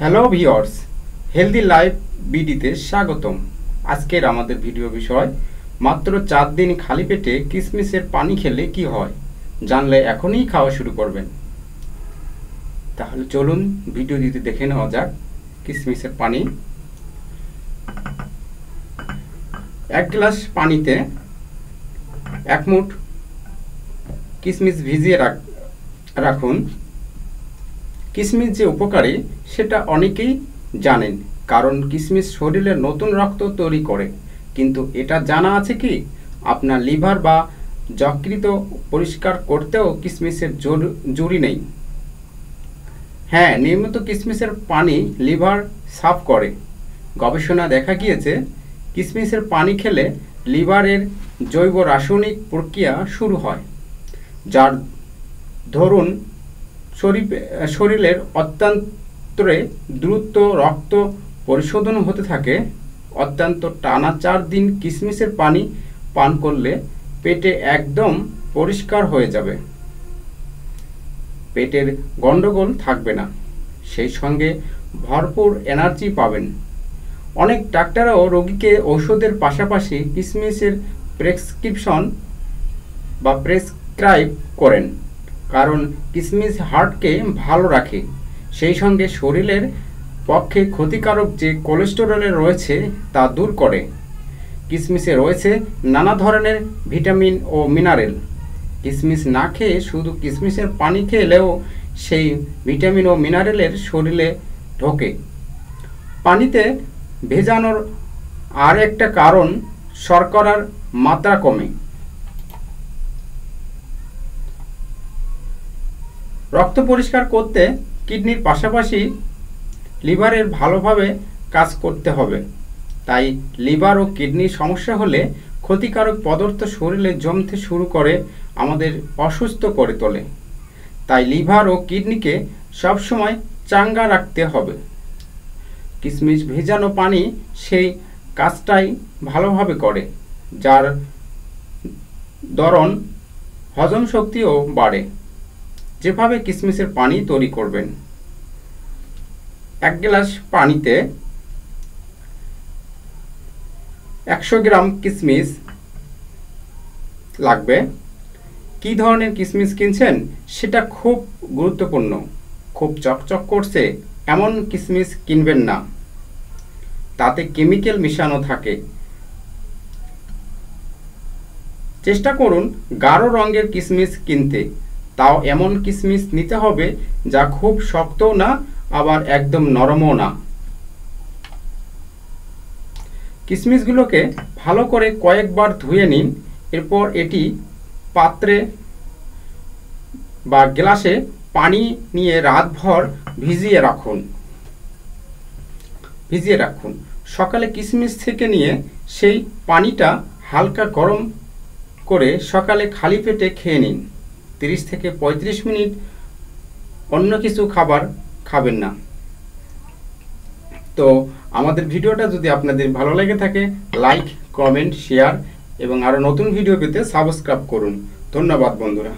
Hello viewers healthy life বিডিতে স্বাগতম। আজকের আমাদের ভিডিও বিষয়, মাত্র চার দিন খালি পেটে কিসমিসের পানি খেলে কি হয়? জানলে এখনই খাওয়া শুরু করবেন। তাহলে চলুন ভিডিও দিতে দেখে নেওয়া যাক কিসমিসের পানি। এক গ্লাস পানিতে এক মুঠ কিশমিশ ভিজিয়ে রাখ রাখুন। কিশমিশ যে উপকারী, সেটা অনেকেই জানেন, কারণ কিশমিশ শরীরে নতুন রক্ত তৈরি করে। কিন্তু এটা জানা আছে কি? আপনার লিভার বা যকৃত পরিষ্কার করতেও কিশমিশের জরুরি নেই। হ্যাঁ নিয়মিত কিশমিশের পানি লিভার সাফ করে। গবেষণা দেখা গিয়েছে কিশমিশের পানি খেলে লিভারের জৈব রাসায়নিক প্রক্রিয়া শুরু হয়, যার ধরুন শরীর শরীরের অত্যন্তরে দ্রুত রক্ত পরিশোধন হতে থাকে। অত্যন্ত টানা চার দিন কিশমিশের পানি পান করলে পেটে একদম পরিষ্কার হয়ে যাবে। পেটের গণ্ডগোল থাকবে না। সেই সঙ্গে ভরপুর এনার্জি পাবেন। অনেক ডাক্তাররাও রোগীকে ঔষধের পাশাপাশি কিশমিশের প্রেসক্রিপশন বা প্রেসক্রাইব করেন। কারণ কিশমিশ হার্টকে ভালো রাখে। সেই সঙ্গে শরীরের পক্ষে ক্ষতিকারক যে কোলেস্টেরলের রয়েছে তা দূর করে। কিশমিশে রয়েছে নানা ধরনের ভিটামিন ও মিনারেল। কিশমিশ না খেয়ে শুধু কিশমিশের পানি খেলেও সেই ভিটামিন ও মিনারেলের শরীরে ঢোকে। পানিতে ভেজানোর আর একটা কারণ শর্করার মাত্রা কমে। রক্ত পরিষ্কার করতে কিডনির পাশাপাশি লিভারের ভালোভাবে কাজ করতে হবে। তাই লিভার ও কিডনির সমস্যা হলে ক্ষতিকারক পদার্থ শরীরে জমতে শুরু করে, আমাদের অসুস্থ করে তোলে। তাই লিভার ও কিডনিকে সবসময় চাঙ্গা রাখতে হবে। কিশমিশ ভেজানো পানি সেই কাজটাই ভালোভাবে করে, যার দরণ হজম শক্তিও বাড়ে। যেভাবে কিশমিশের পানি তৈরি করবেন, এক গ্লাস পানিতে একশো গ্রাম কিশমিশ লাগবে। কি ধরনের কিশমিশ কিনছেন? সেটা খুব গুরুত্বপূর্ণ, খুব চকচক করছে, এমন কিশমিশ কিনবেন না। তাতে কেমিক্যাল মিশানো থাকে। চেষ্টা করুন গাঢ় রঙের কিশমিশ কিনতে। তাও এমন কিশমিশ নিতে হবে যা খুব শক্তও না, আবার একদম নরমও না। কিশমিশগুলোকে ভালো করে কয়েকবার ধুয়ে নিন। এরপর এটি পাত্রে বা গ্লাসে পানি নিয়ে রাতভর ভিজিয়ে রাখুন। ভিজিয়ে রাখুন। সকালে কিশমিশ থেকে নিয়ে সেই পানিটা হালকা গরম করে সকালে খালি পেটে খেয়ে নিন। তিরিশ থেকে ৩৫ মিনিট অন্য কিছু খাবার খাবেন না। তো আমাদের ভিডিওটা যদি আপনাদের ভালো লেগে থাকে লাইক কমেন্ট শেয়ার এবং আরও নতুন ভিডিও পেতে সাবস্ক্রাইব করুন। ধন্যবাদ বন্ধুরা।